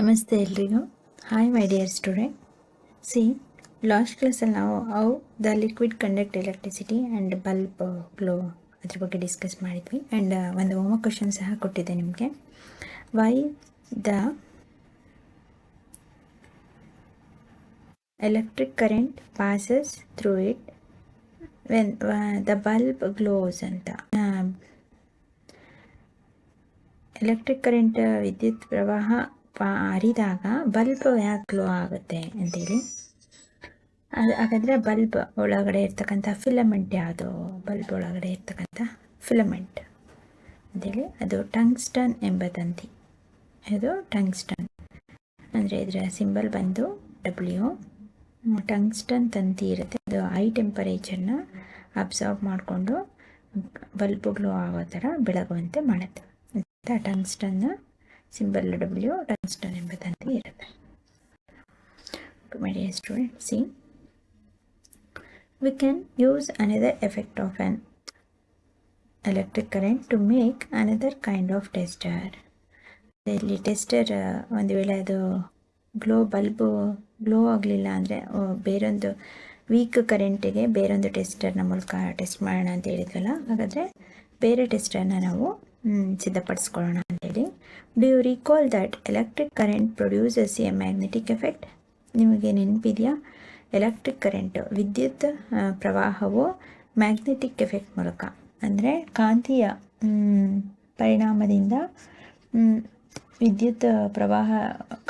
ನಮಸ್ತೆ ಎಲ್ರಿಗೂ. Hi my dear students last ಕ್ಲಾಸಲ್ಲಿ ನಾವು how the liquid conduct electricity and bulb glow ಅದ್ರ ಬಗ್ಗೆ ಡಿಸ್ಕಸ್ ಮಾಡಿದ್ವಿ. ಆ್ಯಂಡ್ ಒಂದು ಹೋಮ್ ಕ್ವಶನ್ ಸಹ ಕೊಟ್ಟಿದ್ದೆ ನಿಮಗೆ. Why the electric current passes through it when the bulb glows ಅಂತ. ಎಲೆಕ್ಟ್ರಿಕ್ ಕರೆಂಟ್ ವಿದ್ಯುತ್ ಪ್ರವಾಹ ಪಾ ಹರಿದಾಗ ಬಲ್ಬ್ ಯಾಕೆ ಗ್ಲೋ ಆಗುತ್ತೆ ಅಂತೇಳಿ. ಅದು ಹಾಗಾದರೆ ಬಲ್ಬ್ ಒಳಗಡೆ ಇರ್ತಕ್ಕಂಥ ಫಿಲಮೆಂಟ್ ಯಾವುದು? ಬಲ್ಬ್ ಒಳಗಡೆ ಇರ್ತಕ್ಕಂಥ ಫಿಲಮೆಂಟ್ ಅಂತೇಳಿ. ಅದು ಟಂಗ್ಸ್ಟನ್ ಎಂಬ ತಂತಿ ಇದು ಟಂಗ್ಸ್ಟನ್ ಅಂದರೆ ಇದರ ಸಿಂಬಲ್ ಬಂದು ಡಬ್ಲ್ಯೂ ಟಂಗ್ಸ್ಟನ್ ತಂತಿ ಇರುತ್ತೆ. ಅದು ಹೈ ಟೆಂಪರೇಚರ್ನ ಅಬ್ಸರ್ವ್ ಮಾಡಿಕೊಂಡು ಬಲ್ಬ್ ಗ್ಲೋ ಆಗೋ ಥರ ಬೆಳಗುವಂತೆ ಮಾಡುತ್ತೆ. ಟಂಗ್ಸ್ಟನ್ನ ಸಿಂಬಲ್ ಡಬ್ಲ್ಯೂ ಟಂಗ್ಸ್ಟನ್ ಎಂಬ ತಂತಿ ಇರುತ್ತೆ my dear students we can use another effect of an electric current to make another kind of tester. ಇಲ್ಲಿ ಟೆಸ್ಟರ್ ಒಂದು ವೇಳೆ ಅದು ಗ್ಲೋ ಬಲ್ಬು ಗ್ಲೋ ಆಗಲಿಲ್ಲ ಅಂದರೆ ಬೇರೊಂದು ವೀಕ್ ಕರೆಂಟಿಗೆ ಬೇರೊಂದು ಟೆಸ್ಟರ್ನ ಮೂಲಕ ಟೆಸ್ಟ್ ಮಾಡೋಣ ಅಂತ ಹೇಳಿದ್ವಲ್ಲ, ಹಾಗಾದರೆ ಬೇರೆ ಟೆಸ್ಟರ್ನ ನಾವು ಸಿದ್ಧಪಡಿಸ್ಕೊಳ್ಳೋಣ. ಅಂತೇಳಿ do you recall that electric current produces a magnetic effect ನಿಮಗೆ ನೆನಪಿದೆಯಾ? ಎಲೆಕ್ಟ್ರಿಕ್ ಕರೆಂಟು ವಿದ್ಯುತ್ ಪ್ರವಾಹವು ಮ್ಯಾಗ್ನೆಟಿಕ್ ಎಫೆಕ್ಟ್ ಮೂಲಕ, ಅಂದರೆ ಕಾಂತೀಯ ಪರಿಣಾಮದಿಂದ ವಿದ್ಯುತ್ ಪ್ರವಾಹ,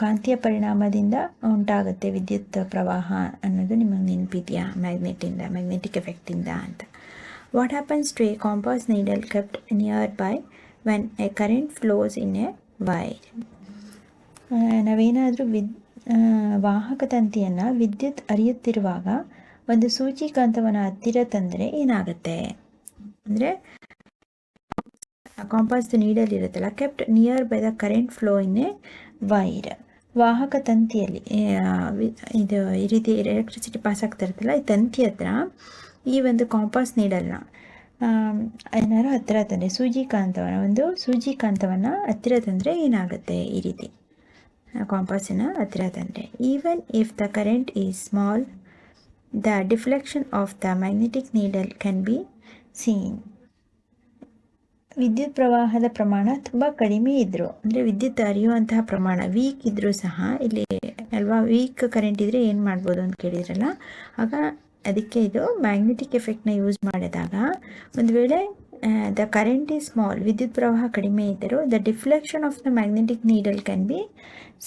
ಕಾಂತೀಯ ಪರಿಣಾಮದಿಂದ ಉಂಟಾಗುತ್ತೆ ವಿದ್ಯುತ್ ಪ್ರವಾಹ ಅನ್ನೋದು ನಿಮಗೆ ನೆನಪಿದೆಯಾ? ಮ್ಯಾಗ್ನೆಟಿಂದ ಮ್ಯಾಗ್ನೆಟಿಕ್ ಎಫೆಕ್ಟಿಂದ ಅಂತ. What happens to a compass needle kept near by when a current flows in a wire ನಾವೇನಾದರೂ ವಿದ್ ವಾಹಕ ತಂತಿಯನ್ನು ವಿದ್ಯುತ್ ಅರಿಯುತ್ತಿರುವಾಗ ಒಂದು ಸೂಚಿಕಾಂತವನ್ನು ಹತ್ತಿರ ತಂದರೆ ಏನಾಗುತ್ತೆ? ಅಂದರೆ ಕಾಂಪಾಸ್ ನೀಡಲ್ ಇರುತ್ತಲ್ಲ kept near by the current flow in a wire ವಾಹಕ ತಂತಿಯಲ್ಲಿ ಇದು ಈ ರೀತಿ ಎಲೆಕ್ಟ್ರಿಸಿಟಿ ಪಾಸ್ ಆಗ್ತಾ ಇರುತ್ತಲ್ಲ, ಈ ತಂತಿ ಹತ್ರ ಈ ಒಂದು ಕಾಂಪಾಸ್ ನೀಡಲ್ನ ಏನಾದ್ರು ಹತ್ತಿರ ತಂದರೆ ಸೂಜಿಕಾಂತವನ್ನು ಒಂದು ಸೂಜಿಕಾಂತವನ್ನು ಹತ್ತಿರ ತಂದರೆ ಏನಾಗುತ್ತೆ ಈ ರೀತಿ? ಕಾಂಪಾಸನ್ನು ಹತ್ತಿರ ತಂದರೆ even if the current is small the deflection of the magnetic needle can be seen ವಿದ್ಯುತ್ ಪ್ರವಾಹದ ಪ್ರಮಾಣ ತುಂಬ ಕಡಿಮೆ ಇದ್ದರು ಅಂದರೆ ವಿದ್ಯುತ್ ಹರಿಯುವಂತಹ ಪ್ರಮಾಣ ವೀಕ್ ಇದ್ದರೂ ಸಹ ಇಲ್ಲಿ ಅಲ್ವಾ ವೀಕ್ ಕರೆಂಟ್ ಇದ್ದರೆ ಏನು ಮಾಡ್ಬೋದು ಅಂತ ಕೇಳಿದ್ರಲ್ಲ, ಆಗ ಅದಕ್ಕೆ ಇದು ಮ್ಯಾಗ್ನೆಟಿಕ್ ಎಫೆಕ್ಟ್ನ ಯೂಸ್ ಮಾಡಿದಾಗ, ಒಂದು ವೇಳೆ ದ ಕರೆಂಟ್ ಈಸ್ ಸ್ಮಾಲ್ ವಿದ್ಯುತ್ ಪ್ರವಾಹ ಕಡಿಮೆ ಇದ್ದರೂ the deflection of the magnetic needle can be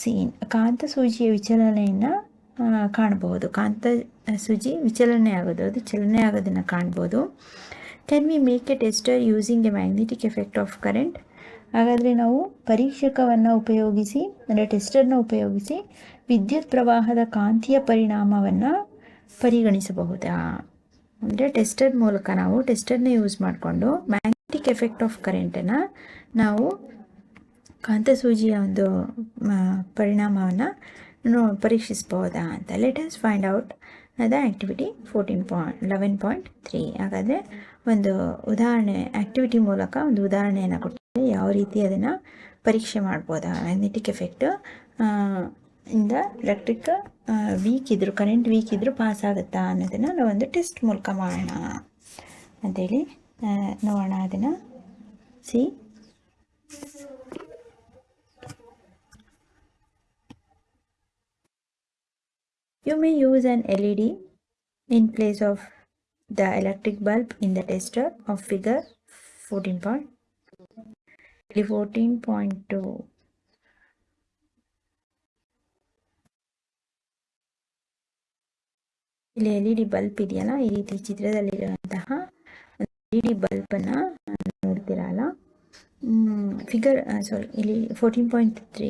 seen ಕಾಂತ ಸೂಜಿಯ ವಿಚಲನೆಯನ್ನು ಕಾಣಬಹುದು. ಕಾಂತ ಸೂಜಿ ವಿಚಲನೆ ಆಗೋದು, ಅದು ಚಲನೆ ಆಗೋದನ್ನು ಕಾಣ್ಬೋದು. Can we make a tester using a magnetic effect of current ಹಾಗಾದರೆ ನಾವು ಪರೀಕ್ಷಕವನ್ನು ಉಪಯೋಗಿಸಿ, ಅಂದರೆ ಟೆಸ್ಟರ್ನ ಉಪಯೋಗಿಸಿ, ವಿದ್ಯುತ್ ಪ್ರವಾಹದ ಕಾಂತೀಯ ಪರಿಣಾಮವನ್ನು ಪರಿಗಣಿಸಬಹುದಾ? ಅಂದರೆ ಟೆಸ್ಟರ್ ಮೂಲಕ ನಾವು ಟೆಸ್ಟರ್ನ ಯೂಸ್ ಮಾಡಿಕೊಂಡು ಮ್ಯಾಗ್ನೆಟಿಕ್ ಎಫೆಕ್ಟ್ ಆಫ್ ಕರೆಂಟನ್ನು ನಾವು ಕಾಂತಸೂಜಿಯ ಒಂದು ಪರಿಣಾಮವನ್ನು ನೋ, ಪರೀಕ್ಷಿಸಬಹುದಾ ಅಂತ. ಲೆಟ್ ಅಸ್ ಫೈಂಡ್ ಔಟ್ ಅದ activity fourteen point eleven point three ಹಾಗಾದರೆ ಒಂದು ಉದಾಹರಣೆ ಆ್ಯಕ್ಟಿವಿಟಿ ಮೂಲಕ ಒಂದು ಉದಾಹರಣೆಯನ್ನು ಕೊಟ್ಟಿದೆ ಯಾವ ರೀತಿ ಅದನ್ನು ಪರೀಕ್ಷೆ ಮಾಡ್ಬೋದಾ? ಮ್ಯಾಗ್ನೆಟಿಕ್ ಎಫೆಕ್ಟ್ ಇಂದ ಎಲೆಕ್ಟ್ರಿಕ್ ವೀಕ್ ಇದ್ದರೂ ಕರೆಂಟ್ ವೀಕ್ ಇದ್ದರೂ ಪಾಸ್ ಆಗುತ್ತಾ ಅನ್ನೋದನ್ನು ನಾವು ಒಂದು ಟೆಸ್ಟ್ ಮೂಲಕ ಮಾಡೋಣ. ಅಂಥೇಳಿ ನೋಡೋಣ ಅದನ್ನು. See you may use use L E D in place of the electric bulb in the of figure 14 point 14.2 ಇಲ್ಲಿ ಎಲ್ ಇ ಡಿ ಬಲ್ಬ್ ಇದೆಯಲ್ಲ, ಈ ರೀತಿ ಚಿತ್ರದಲ್ಲಿರುವಂತಹ ಎಲ್ ಇ ಡಿ ಬಲ್ಬನ್ನು ನೋಡ್ತೀರಲ್ಲ? ಫಿಗರ್ ಸಾರಿ ಇಲ್ಲಿ ಫೋರ್ಟೀನ್ ಪಾಯಿಂಟ್ ತ್ರೀ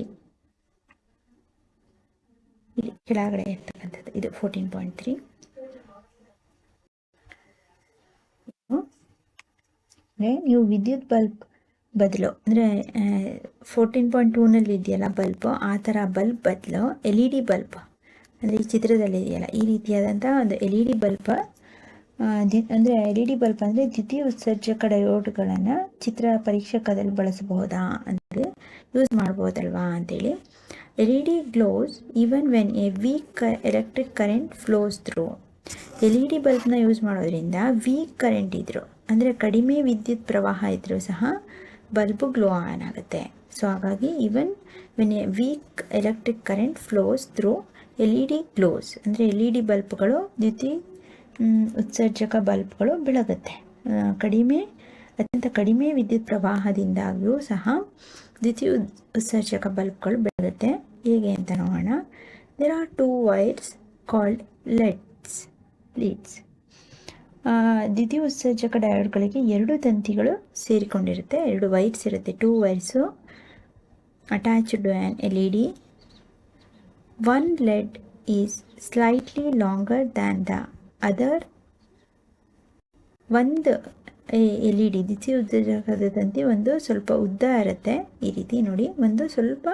ಇಲ್ಲಿ ಕೆಳಗಡೆ ಇರ್ತಕ್ಕಂಥದ್ದು, ಇದು ಫೋರ್ಟೀನ್ ಪಾಯಿಂಟ್ ತ್ರೀ ನೀವು ವಿದ್ಯುತ್ ಬಲ್ಬ್ ಬದಲು, ಅಂದರೆ ಫೋರ್ಟೀನ್ ಪಾಯಿಂಟ್ ಟೂನಲ್ಲಿ ಇದೆಯಲ್ಲ ಬಲ್ಬ್, ಆ ಥರ ಬಲ್ಬ್ ಬದಲು ಎಲ್ ಇ ಡಿ ಬಲ್ಬ್. ಅಂದರೆ ಈ ಚಿತ್ರದಲ್ಲಿ ಇದೆಯಲ್ಲ, ಈ ರೀತಿಯಾದಂಥ ಒಂದು ಎಲ್ ಇ ಡಿ ಬಲ್ಬ್ ಅಂದರೆ ಎಲ್ ಇ ಡಿ ಬಲ್ಬ್ ಅಂದರೆ ದ್ವಿತೀಯ ಉತ್ಸರ್ಜಕ ಡಯೋಡ್ಗಳನ್ನು ಚಿತ್ರ ಪರೀಕ್ಷಕದಲ್ಲಿ ಬಳಸಬಹುದಾ ಅಂದರೆ ಯೂಸ್ ಮಾಡ್ಬೋದಲ್ವಾ ಅಂತೇಳಿ. L E D glows even when a weak electric current flows through L E D ಬಲ್ಬ್ನ use ಮಾಡೋದ್ರಿಂದ ವೀಕ್ ಕರೆಂಟ್ ಇದ್ದರು ಅಂದರೆ ಕಡಿಮೆ ವಿದ್ಯುತ್ ಪ್ರವಾಹ ಇದ್ದರೂ ಸಹ ಬಲ್ಬ್ ಗ್ಲೋ ಆನ್ ಆಗುತ್ತೆ. ಸೊ ಹಾಗಾಗಿ even when a weak electric current flows through L E D glows ಅಂದರೆ ಎಲ್ ಇ ಡಿ ಬಲ್ಬ್ಗಳು ದ್ಯುತಿ ಉತ್ಸರ್ಜಕ ಬಲ್ಬ್ಗಳು ಬೆಳಗುತ್ತೆ. ಕಡಿಮೆ, ಅತ್ಯಂತ ಕಡಿಮೆ ವಿದ್ಯುತ್ ಪ್ರವಾಹದಿಂದಾಗಿಯೂ ಸಹ ದ್ವಿತೀಯ ಉತ್ಸರ್ಜಕ ಬಲ್ಬ್ಗಳು ಬೆಳಗುತ್ತೆ. ಹೇಗೆ ಅಂತ ನೋಡೋಣ. There are two wires called lets leads ದ್ವಿತೀಯ ಉತ್ಸರ್ಜಕ ಡಯೋಡ್ಗಳಿಗೆ ಎರಡು ತಂತಿಗಳು ಸೇರಿಕೊಂಡಿರುತ್ತೆ. ಎರಡು ವೈರ್ಸ್ ಇರುತ್ತೆ. Two wires attached an L E D one lead is slightly longer than the other ಒಂದು ಎಲ್ ಇ ಡಿ, ದ್ವಿತೀಯ ಉದ್ದ ತಂತಿ ಒಂದು ಸ್ವಲ್ಪ ಉದ್ದ ಇರುತ್ತೆ. ಈ ರೀತಿ ನೋಡಿ, ಒಂದು ಸ್ವಲ್ಪ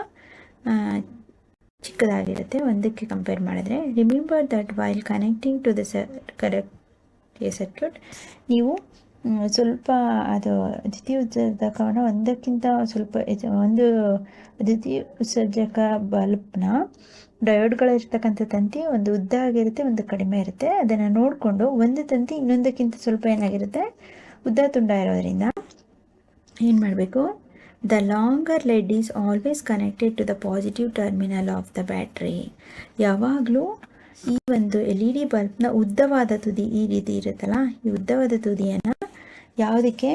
ಚಿಕ್ಕದಾಗಿರುತ್ತೆ. ಒಂದಕ್ಕೆ ಕಂಪೇರ್ ಮಾಡಿದ್ರೆ remember that while connecting to the sir correct circuit ನೀವು ಸ್ವಲ್ಪ ಅದು ದ್ವಿತೀಯ ಉತ್ಸರ್ಜಕವನ್ನು ಒಂದಕ್ಕಿಂತ ಸ್ವಲ್ಪ ಒಂದು ದ್ವಿತೀಯ ಉತ್ಸರ್ಜಕ ಬಲ್ಬ್ನ ಡಯೋಡ್ಗಳಿರ್ತಕ್ಕಂಥ ತಂತಿ ಒಂದು ಉದ್ದ ಆಗಿರುತ್ತೆ, ಒಂದು ಕಡಿಮೆ ಇರುತ್ತೆ. ಅದನ್ನು ನೋಡಿಕೊಂಡು ಒಂದು ತಂತಿ ಇನ್ನೊಂದಕ್ಕಿಂತ ಸ್ವಲ್ಪ ಏನಾಗಿರುತ್ತೆ? ಉದ್ದ ತುಂಡ ಇರೋದ್ರಿಂದ ಏನು ಮಾಡಬೇಕು? The longer lead is always connected to the positive terminal of the battery ಯಾವಾಗಲೂ ಈ ಒಂದು ಎಲ್ ಇ ಡಿ ಬಲ್ಬ್ನ ಉದ್ದವಾದ ತುದಿ ಈ ರೀತಿ ಇರುತ್ತಲ್ಲ, ಈ ಉದ್ದವಾದ ತುದಿಯನ್ನು ಯಾವುದಕ್ಕೆ?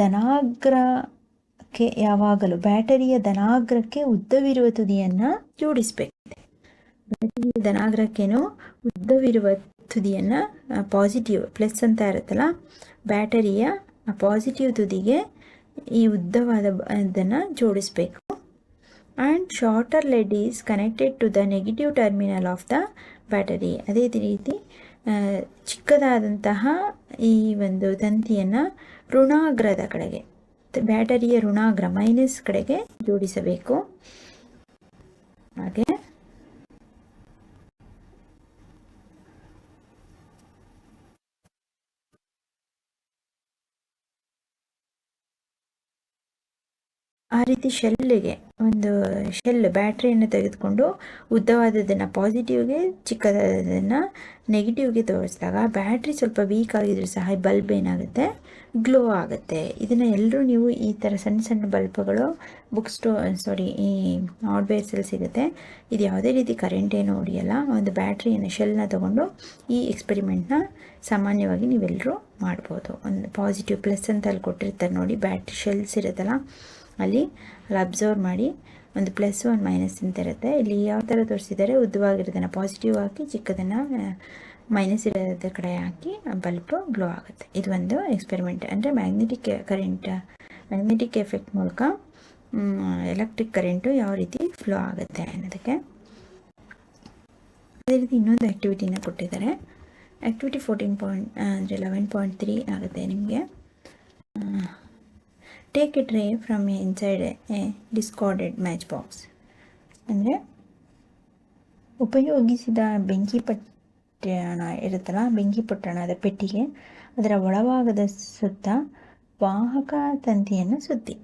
ಧನಾಗ್ರಕ್ಕೆ ಯಾವಾಗಲೂ ಬ್ಯಾಟರಿಯ ಧನಾಗ್ರಕ್ಕೆ ಉದ್ದವಿರುವ ತುದಿಯನ್ನು ಜೋಡಿಸಬೇಕಿದೆ ಬ್ಯಾಟರಿಯ ಧನಾಗ್ರಕ್ಕೇನು ಉದ್ದವಿರುವ ತುದಿಯನ್ನು ಪಾಸಿಟಿವ್ ಪ್ಲಸ್ ಅಂತ ಇರುತ್ತಲ್ಲ, ಬ್ಯಾಟರಿಯ ಪಾಸಿಟಿವ್ ತುದಿಗೆ ಈ ಉದ್ದವಾದ ಅದನ್ನು ಜೋಡಿಸಬೇಕು. And shorter lead is connected to the negative terminal of the battery ಅದೇ ರೀತಿ ಚಿಕ್ಕದಾದಂತಹ ಈ ಒಂದು ತಂತಿಯನ್ನು ಋಣಾಗ್ರದ ಕಡೆಗೆ ಬ್ಯಾಟರಿಯ ಋಣಾಗ್ರ ಮೈನಸ್ ಕಡೆಗೆ ಜೋಡಿಸಬೇಕು. ಹಾಗೆ. ಆ ರೀತಿ ಶೆಲ್ಲಿಗೆ ಒಂದು ಶೆಲ್ ಬ್ಯಾಟ್ರಿಯನ್ನು ತೆಗೆದುಕೊಂಡು ಉದ್ದವಾದದನ್ನು ಪಾಸಿಟಿವ್ಗೆ ಚಿಕ್ಕದಾದದನ್ನು ನೆಗೆಟಿವ್ಗೆ ತೋರಿಸಿದಾಗ ಬ್ಯಾಟ್ರಿ ಸ್ವಲ್ಪ ವೀಕ್ ಆಗಿದ್ರೂ ಸಹ ಬಲ್ಬ್ ಏನಾಗುತ್ತೆ? ಗ್ಲೋ ಆಗುತ್ತೆ. ಇದನ್ನು ಎಲ್ಲರೂ ನೀವು ಈ ಥರ ಸಣ್ಣ ಸಣ್ಣ ಬಲ್ಬ್ಗಳು ಬುಕ್ ಸ್ಟೋ ಸಾರಿ ಈ ಹಾರ್ಡ್ವೇರ್ಸಲ್ಲಿ ಸಿಗುತ್ತೆ. ಇದು ಯಾವುದೇ ರೀತಿ ಕರೆಂಟ್ ಏನು ಹೊಡಿಯಲ್ಲ ಒಂದು ಬ್ಯಾಟ್ರಿಯನ್ನು, ಶೆಲ್ನ ತೊಗೊಂಡು ಈ ಎಕ್ಸ್ಪೆರಿಮೆಂಟ್ನ ಸಾಮಾನ್ಯವಾಗಿ ನೀವೆಲ್ಲರೂ ಮಾಡ್ಬೋದು. ಒಂದು ಪಾಸಿಟಿವ್ ಪ್ಲಸ್ ಅಂತ ಅಲ್ಲಿ ಕೊಟ್ಟಿರ್ತಾರೆ ನೋಡಿ, ಬ್ಯಾಟ್ರಿ, ಶೆಲ್ಸ್ ಇರುತ್ತಲ್ಲ ಅಲ್ಲಿ ಅಲ್ಲಿ ಅಬ್ಸರ್ವ್ ಮಾಡಿ ಒಂದು ಪ್ಲಸ್ ಒಂದು ಮೈನಸ್ ಅಂತ ಇರುತ್ತೆ. ಇಲ್ಲಿ ಯಾವ ಥರ ತೋರಿಸಿದ್ದಾರೆ? ಉದ್ದವಾಗಿರೋದನ್ನು ಪಾಸಿಟಿವ್ ಹಾಕಿ, ಚಿಕ್ಕದನ್ನು ಮೈನಸ್ ಇರೋದ ಕಡೆ ಹಾಕಿ ಬಲ್ಬ್ ಗ್ಲೋ ಆಗುತ್ತೆ. ಇದು ಒಂದು ಎಕ್ಸ್ಪೆರಿಮೆಂಟ್ ಅಂದರೆ ಮ್ಯಾಗ್ನೆಟಿಕ್ ಕರೆಂಟ್ ಮ್ಯಾಗ್ನೆಟಿಕ್ ಎಫೆಕ್ಟ್ ಮೂಲಕ ಎಲೆಕ್ಟ್ರಿಕ್ ಕರೆಂಟು ಯಾವ ರೀತಿ ಫ್ಲೋ ಆಗುತ್ತೆ ಅನ್ನೋದಕ್ಕೆ. ಅದೇ ರೀತಿ ಇನ್ನೊಂದು ಆ್ಯಕ್ಟಿವಿಟಿನ ಕೊಟ್ಟಿದ್ದಾರೆ. ಆ್ಯಕ್ಟಿವಿಟಿ ಫೋರ್ಟೀನ್ ಪಾಯಿಂಟ್ ಅಂದರೆ ಲೆವೆನ್ ಪಾಯಿಂಟ್ ತ್ರೀ ಆಗುತ್ತೆ ನಿಮಗೆ. Tray from a discarded match box ಅಂದರೆ ಉಪಯೋಗಿಸಿದ ಬೆಂಕಿ ಪಟ್ಟಣ ಇರುತ್ತಲ್ಲ, ಬೆಂಕಿ ಪಟ್ಟಣದ ಪೆಟ್ಟಿಗೆ, ಅದರ ಒಳಭಾಗದ ಸುತ್ತ ವಾಹಕ ತಂತಿಯನ್ನು ಸುತ್ತಿ.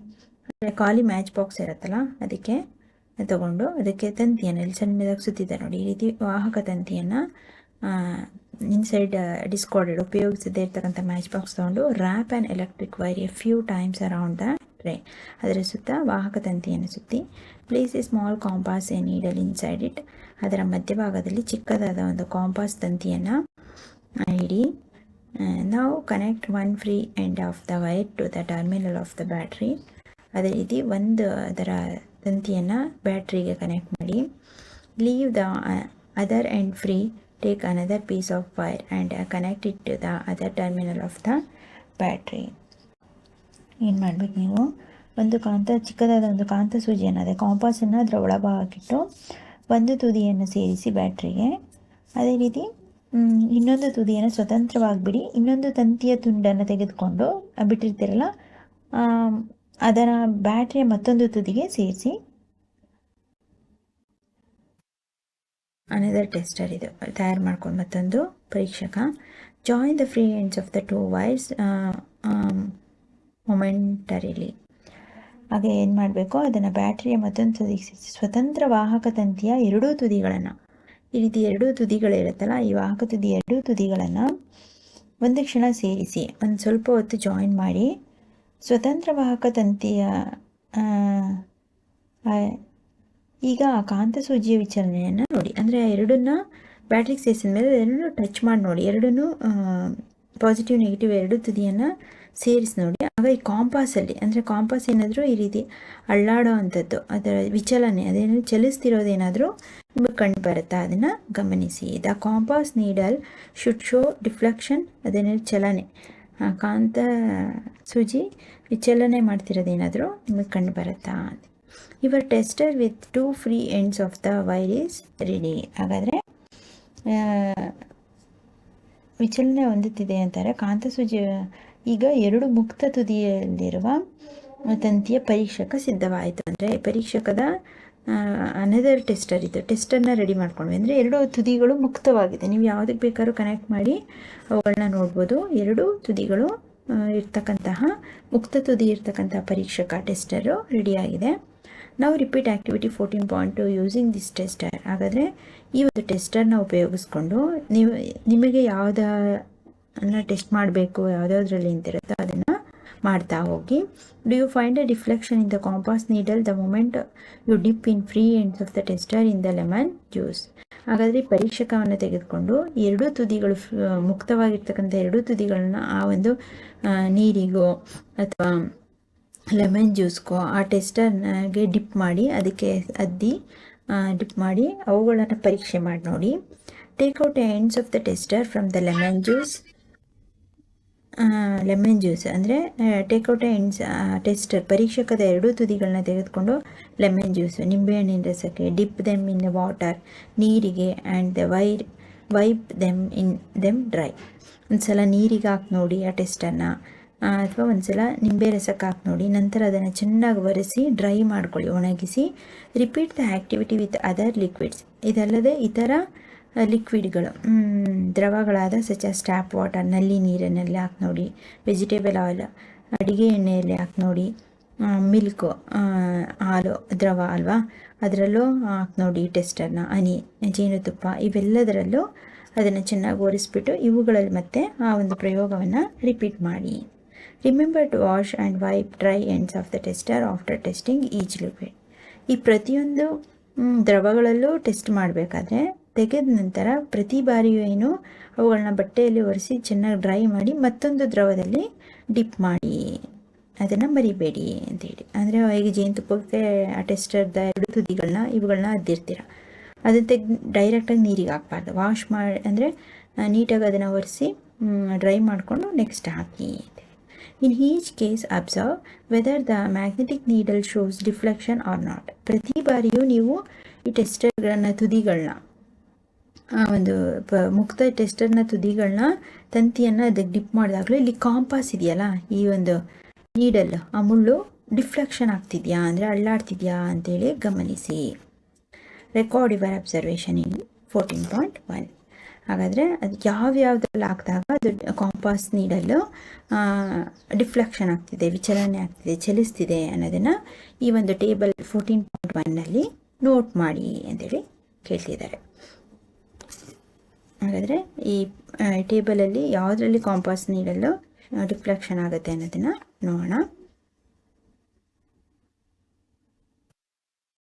ಅಂದರೆ ಖಾಲಿ ಮ್ಯಾಚ್ ಬಾಕ್ಸ್ ಇರುತ್ತಲ್ಲ, ಅದಕ್ಕೆ ತಗೊಂಡು ಅದಕ್ಕೆ ತಂತಿಯನ್ನು ಇಲ್ಲಿ ಸಣ್ಣದಾಗಿ ಸುತ್ತಿದ್ದಾರೆ ನೋಡಿ, ಈ ರೀತಿ ವಾಹಕ ತಂತಿಯನ್ನು ಇನ್ಸೈಡ್ ಡಿಸ್ಕಾರ್ಡೆಡ್ ಉಪಯೋಗಿಸದೇ ಇರ್ತಕ್ಕಂಥ ಮ್ಯಾಚ್ ಬಾಕ್ಸ್ ತಗೊಂಡು wrap and electric wire a few times around the tray ಅದರ ಸುತ್ತ ವಾಹಕ ತಂತಿಯನ್ನು ಸುತ್ತಿ place a small compass a needle inside it ಅದರ ಮಧ್ಯಭಾಗದಲ್ಲಿ ಚಿಕ್ಕದಾದ ಒಂದು ಕಾಂಪಾಸ್ ತಂತಿಯನ್ನು ಇಡಿ. ನಾವು connect one free end of the wire to the terminal of the battery ಅದೇ ರೀತಿ ಒಂದು ಅದರ ತಂತಿಯನ್ನು ಬ್ಯಾಟ್ರಿಗೆ ಕನೆಕ್ಟ್ ಮಾಡಿ. Leave the other end free take another piece of wire and connect it to the other terminal of the battery ಏನು ಮಾಡಬೇಕು ನೀವು? ಒಂದು ಕಾಂತ, ಚಿಕ್ಕದಾದ ಒಂದು ಕಾಂತ ಸೂಜಿಯನ್ನು, ಅದೇ ಕಾಂಪಾಸನ್ನು ಅದರ ಒಳಭಾಗಿಟ್ಟು ಒಂದು ತುದಿಯನ್ನು ಸೇರಿಸಿ ಬ್ಯಾಟ್ರಿಗೆ. ಅದೇ ರೀತಿ ಇನ್ನೊಂದು ತುದಿಯನ್ನು ಸ್ವತಂತ್ರವಾಗಿ ಬಿಡಿ ಇನ್ನೊಂದು ತಂತಿಯ ತುಂಡನ್ನು ತೆಗೆದುಕೊಂಡು ಬಿಟ್ಟಿರ್ತೀರಲ್ಲ ಅದರ ಬ್ಯಾಟ್ರಿಯ ಮತ್ತೊಂದು ತುದಿಗೆ ಸೇರಿಸಿ ಅನದರ್ ಟೆಸ್ಟರ್ ಇದು ತಯಾರು ಮಾಡ್ಕೊಂಡು ಮತ್ತೊಂದು ಪರೀಕ್ಷಕ. Join the free ends of the two wires momentarily ಹಾಗೆ ಏನು ಮಾಡಬೇಕು? ಅದನ್ನು ಬ್ಯಾಟ್ರಿಯ ಮತ್ತೊಂದು ತುದಿ, ಸ್ವತಂತ್ರ ವಾಹಕ ತಂತಿಯ ಎರಡೂ ತುದಿಗಳನ್ನು. ಈ ರೀತಿ ಎರಡೂ ತುದಿಗಳಿರುತ್ತಲ್ಲ ಈ ವಾಹಕ ತುದಿ ಎರಡೂ ತುದಿಗಳನ್ನು ಒಂದು ಕ್ಷಣ ಸೇರಿಸಿ, ಒಂದು ಸ್ವಲ್ಪ ಹೊತ್ತು ಜಾಯಿನ್ ಮಾಡಿ, ಸ್ವತಂತ್ರ ವಾಹಕ ತಂತಿಯ ಈಗ ಕಾಂತ ಸೂಜಿಯ ವಿಚಲನೆಯನ್ನು ನೋಡಿ. ಅಂದರೆ ಎರಡನ್ನ ಬ್ಯಾಟ್ರಿಗೆ ಸೇರಿಸಿದ ಮೇಲೆ ಎರಡನ್ನೂ ಟಚ್ ಮಾಡಿ ನೋಡಿ. ಎರಡನ್ನೂ ಪಾಸಿಟಿವ್ ನೆಗೆಟಿವ್ ಎರಡು ತುದಿಯನ್ನು ಸೇರಿಸಿ ನೋಡಿ. ಆಗ ಈ ಕಾಂಪಾಸಲ್ಲಿ ಅಂದರೆ ಕಾಂಪಾಸ್ ಏನಾದರೂ ಈ ರೀತಿ ಅಳ್ಳಾಡೋ ಅಂಥದ್ದು ಅದರ ವಿಚಲನೆ, ಅದೇನು ಚಲಿಸ್ತಿರೋದೇನಾದರೂ ನಿಮಗೆ ಕಂಡು ಬರುತ್ತಾ? ಅದನ್ನು ಗಮನಿಸಿ. The compass needle should show deflection ಅದೇನೇ ಚಲನೆ. ಕಾಂತ ಸೂಜಿ ವಿಚಲನೆ ಮಾಡ್ತಿರೋದೇನಾದರೂ ನಿಮಗೆ ಕಂಡು ಬರುತ್ತಾ your tester with two free ends of the wire is ready ಹಾಗಾದರೆ ವಿಚಲನೆ ಹೊಂದುತ್ತಿದೆ ಅಂತಾರೆ. ಕಾಂತಸೂಜಿ, ಈಗ ಎರಡು ಮುಕ್ತ ತುದಿಯಲ್ಲಿರುವ ತಂತಿಯ ಪರೀಕ್ಷಕ ಸಿದ್ಧವಾಯಿತು. ಅಂದರೆ ಪರೀಕ್ಷಕದ ಅನದರ್ ಟೆಸ್ಟರ್ ಇದು ಟೆಸ್ಟನ್ನು ರೆಡಿ ಮಾಡ್ಕೊಂಡ್ವಿ. ಅಂದರೆ ಎರಡು ತುದಿಗಳು ಮುಕ್ತವಾಗಿದೆ. ನೀವು ಯಾವುದಕ್ಕೆ ಬೇಕಾದ್ರೂ ಕನೆಕ್ಟ್ ಮಾಡಿ ಅವುಗಳನ್ನ ನೋಡ್ಬೋದು. ಎರಡು ತುದಿಗಳು ಇರ್ತಕ್ಕಂತಹ, ಮುಕ್ತ ತುದಿ ಇರ್ತಕ್ಕಂತಹ ಪರೀಕ್ಷಕ ಟೆಸ್ಟರು ರೆಡಿಯಾಗಿದೆ ನಾವು repeat activity fourteen point using this tester ಹಾಗಾದರೆ ಈ ಒಂದು ಟೆಸ್ಟರ್ನ ಉಪಯೋಗಿಸ್ಕೊಂಡು ನೀವು, ನಿಮಗೆ ಯಾವುದನ್ನು ಟೆಸ್ಟ್ ಮಾಡಬೇಕು ಯಾವುದ್ಯಾವುದ್ರಲ್ಲಿ ಅಂತಿರುತ್ತೋ ಅದನ್ನು ಮಾಡ್ತಾ ಹೋಗಿ. Do you find a reflection in the compass needle the moment you dip in free ends of the tester in the lemon juice ಹಾಗಾದರೆ ಪರೀಕ್ಷಕವನ್ನು ತೆಗೆದುಕೊಂಡು ಎರಡೂ ತುದಿಗಳು, ಮುಕ್ತವಾಗಿರ್ತಕ್ಕಂಥ ಎರಡೂ ತುದಿಗಳನ್ನ ಆ ಒಂದು ನೀರಿಗೋ ಅಥವಾ ಲೆಮನ್ ಜ್ಯೂಸ್ಗೋ ಆ ಟೆಸ್ಟನ್ನಾಗೆ ಡಿಪ್ ಮಾಡಿ, ಅದಕ್ಕೆ ಅದ್ದಿ ಡಿಪ್ ಮಾಡಿ ಅವುಗಳನ್ನು ಪರೀಕ್ಷೆ ಮಾಡಿ ನೋಡಿ. Take out ends of the tester from the lemon juice lemon juice ಅಂದರೆ ಟೇಕ್ಔಟ್ ಎಂಡ್ಸ್ ಟೆಸ್ಟರ್ ಪರೀಕ್ಷಕದ ಎರಡೂ ತುದಿಗಳನ್ನ ತೆಗೆದುಕೊಂಡು ಲೆಮನ್ ಜ್ಯೂಸ್ ನಿಂಬೆಹಣ್ಣಿನ ರಸಕ್ಕೆ dip them in the water ನೀರಿಗೆ and the wire wipe them in them dry ಒಂದು ಸಲ ನೀರಿಗೆ ಹಾಕಿ ನೋಡಿ ಆ ಟೆಸ್ಟನ್ನು ಅಥವಾ ಒಂದು ಸಲ ನಿಂಬೆ ರಸಕ್ಕೆ ಹಾಕಿ ನೋಡಿ, ನಂತರ ಅದನ್ನು ಚೆನ್ನಾಗಿ ಒರೆಸಿ ಡ್ರೈ ಮಾಡ್ಕೊಳ್ಳಿ, ಒಣಗಿಸಿ. Repeat the activity with other liquids ಇದಲ್ಲದೆ ಇತರ ಲಿಕ್ವಿಡ್ಗಳು ದ್ರವಗಳಾದ ಸಚ ಸ್ಟ್ಯಾಪ್ ವಾಟರ್ನಲ್ಲಿ ನೀರಿನಲ್ಲಿ ಹಾಕಿ ನೋಡಿ. ವೆಜಿಟೇಬಲ್ ಆಯಿಲ್ ಅಡುಗೆ ಎಣ್ಣೆಯಲ್ಲಿ ಹಾಕಿ ನೋಡಿ. ಮಿಲ್ಕು ಹಾಲು, ದ್ರವ ಅಲ್ವಾ? ಅದರಲ್ಲೂ ಹಾಕಿ ನೋಡಿ ಟೆಸ್ಟರ್ನ ಹನಿ, ಜೇನುತುಪ್ಪ, ಇವೆಲ್ಲದರಲ್ಲೂ ಅದನ್ನು ಚೆನ್ನಾಗಿ ಒರೆಸ್ಬಿಟ್ಟು ಇವುಗಳಲ್ಲಿ ಮತ್ತೆ ಆ ಒಂದು ಪ್ರಯೋಗವನ್ನು ರಿಪೀಟ್ ಮಾಡಿ. Remember to wash and wipe dry ends of the tester after testing each liquid ಈ ಪ್ರತಿಯೊಂದು ದ್ರವಗಳಲ್ಲೂ ಟೆಸ್ಟ್ ಮಾಡಬೇಕಾದ್ರೆ ತೆಗೆದ ನಂತರ ಪ್ರತಿ ಬಾರಿಯೂ ಏನು ಅವುಗಳನ್ನ ಬಟ್ಟೆಯಲ್ಲಿ ಒರೆಸಿ ಚೆನ್ನಾಗಿ ಡ್ರೈ ಮಾಡಿ ಮತ್ತೊಂದು ದ್ರವದಲ್ಲಿ ಡಿಪ್ ಮಾಡಿ. ಅದನ್ನು ಮರಿಬೇಡಿ ಅಂತೇಳಿ. ಅಂದರೆ ಈಗ ಜೇನುತುಪ್ಪಕ್ಕೆ ಆ ಟೆಸ್ಟರ್ದ ಎರಡು ತುದಿಗಳನ್ನ ಇವುಗಳನ್ನ ಅದ್ದಿರ್ತೀರ. ಅದನ್ನು ತೆಗ್ದು ಡೈರೆಕ್ಟಾಗಿ ನೀರಿಗೆ ಹಾಕ್ಬಾರ್ದು. ವಾಶ್ ಮಾಡಿ, ಅಂದರೆ ನೀಟಾಗಿ ಅದನ್ನು ಒರೆಸಿ ಡ್ರೈ ಮಾಡಿಕೊಂಡು ನೆಕ್ಸ್ಟ್ ಹಾಕಿ. In each case observe whether the magnetic needle shows deflection or not ಪ್ರತಿ ಬಾರಿಯೂ ನೀವು ಈ ಟೆಸ್ಟರ್ಗಳನ್ನ ತುದಿಗಳನ್ನ ಒಂದು ಮುಕ್ತ ಟೆಸ್ಟರ್ನ ತುದಿಗಳನ್ನ ತಂತಿಯನ್ನು ಅದಕ್ಕೆ ಡಿಪ್ ಮಾಡಿದಾಗಲೂ ಇಲ್ಲಿ ಕಾಂಪಾಸ್ ಇದೆಯಲ್ಲ, ಈ ಒಂದು ನೀಡಲ್, ಆ ಮುಳ್ಳು ಡಿಫ್ಲೆಕ್ಷನ್ ಆಗ್ತಿದೆಯಾ ಅಂದರೆ ಅಳ್ಳಾಡ್ತಿದೆಯಾ ಅಂತೇಳಿ ಗಮನಿಸಿ. Record your observation in fourteen point one ಹಾಗಾದರೆ ಅದು ಯಾವ್ಯಾವ್ದ್ರಲ್ಲಿ ಹಾಕಿದಾಗ ಅದು ಕಾಂಪಾಸ್ ನೀಡಲು ಡಿಫ್ಲೆಕ್ಷನ್ ಆಗ್ತಿದೆ, ವಿಚಲನೆ ಆಗ್ತಿದೆ, ಚಲಿಸ್ತಿದೆ ಅನ್ನೋದನ್ನು ಈ ಒಂದು ಟೇಬಲ್ ಫೋರ್ಟೀನ್ ಪಾಯಿಂಟ್ ಒನ್ನಲ್ಲಿ ನೋಟ್ ಮಾಡಿ ಅಂತೇಳಿ ಕೇಳ್ತಿದ್ದಾರೆ. ಹಾಗಾದರೆ ಈ ಟೇಬಲಲ್ಲಿ ಯಾವುದರಲ್ಲಿ ಕಾಂಪಾಸ್ ನೀಡಲು ಡಿಫ್ಲೆಕ್ಷನ್ ಆಗುತ್ತೆ ಅನ್ನೋದನ್ನು ನೋಡೋಣ.